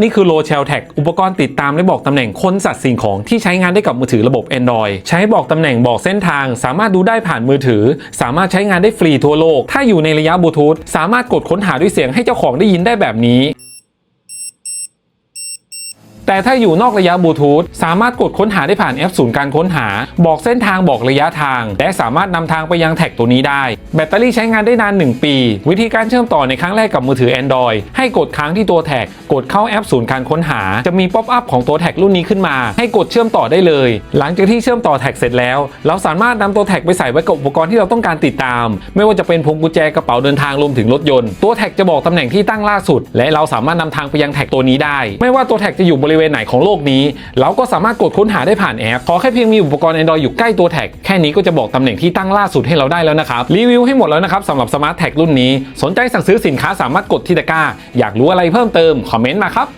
นี่คือ Low Shell Tag อุปกรณ์ติดตามและบอกตำแหน่งคนสัตว์สิ่งของที่ใช้งานได้กับมือถือระบบ Android ใช้บอกตำแหน่งบอกเส้นทาง สามารถดูได้ผ่านมือถือ สามารถใช้งานได้ฟรีทั่วโลก ถ้าอยู่ในระยะบลูทูธสามารถกดค้นหาด้วยเสียงให้เจ้าของได้ยินได้แบบนี้ แต่ถ้าอยู่นอกระยะบลูทูธสามารถกดค้นหาได้ผ่านแอปศูนย์การค้นหา บอกเส้นทางบอกระยะทาง และสามารถนำทางไปยังแท็กตัวนี้ได้ แบตเตอรี่ใช้งานได้นาน 1 ปี วิธีการเชื่อมต่อในครั้งแรกกับมือถือ Android ให้กดค้างที่ตัวแท็ก กดเข้าแอปศูนย์การค้นหา จะมีป๊อปอัพของตัวแท็กรุ่นนี้ขึ้นมา ให้กดเชื่อมต่อได้เลย หลังจากที่เชื่อมต่อแท็กเสร็จแล้ว เราสามารถนำตัวแท็กไปใส่ไว้กับอุปกรณ์ที่เราต้องการติดตาม ไม่ว่าจะเป็นพวงกุญแจกระเป๋าเดินทางรวมถึงรถยนต์ตัวแท็กจะบอกตำแหน่งที่ตั้งล่าสุด และเราสามารถนำทางไปยังแท็กตัวนี้ได้ ไม่ว่าตัวแท็กจะอยู่บริเวณไหนของโลกนี้ เราก็สามารถกดค้นหาได้ผ่านแอป ขอแค่เพียงมีอุปกรณ์ Android อยู่ใกล้ตัวแท็ก แค่นี้ก็จะบอกตำแหน่งที่ตั้งล่าสุดให้เราได้แล้วนะครับ รีวิวให้หมดแล้วนะครับสำหรับสมาร์ทแท็กรุ่นนี้ สนใจสั่งซื้อสินค้าสามารถกดที่ตะกร้า อยากรู้อะไรเพิ่มเติม คอมเมนต์มาครับ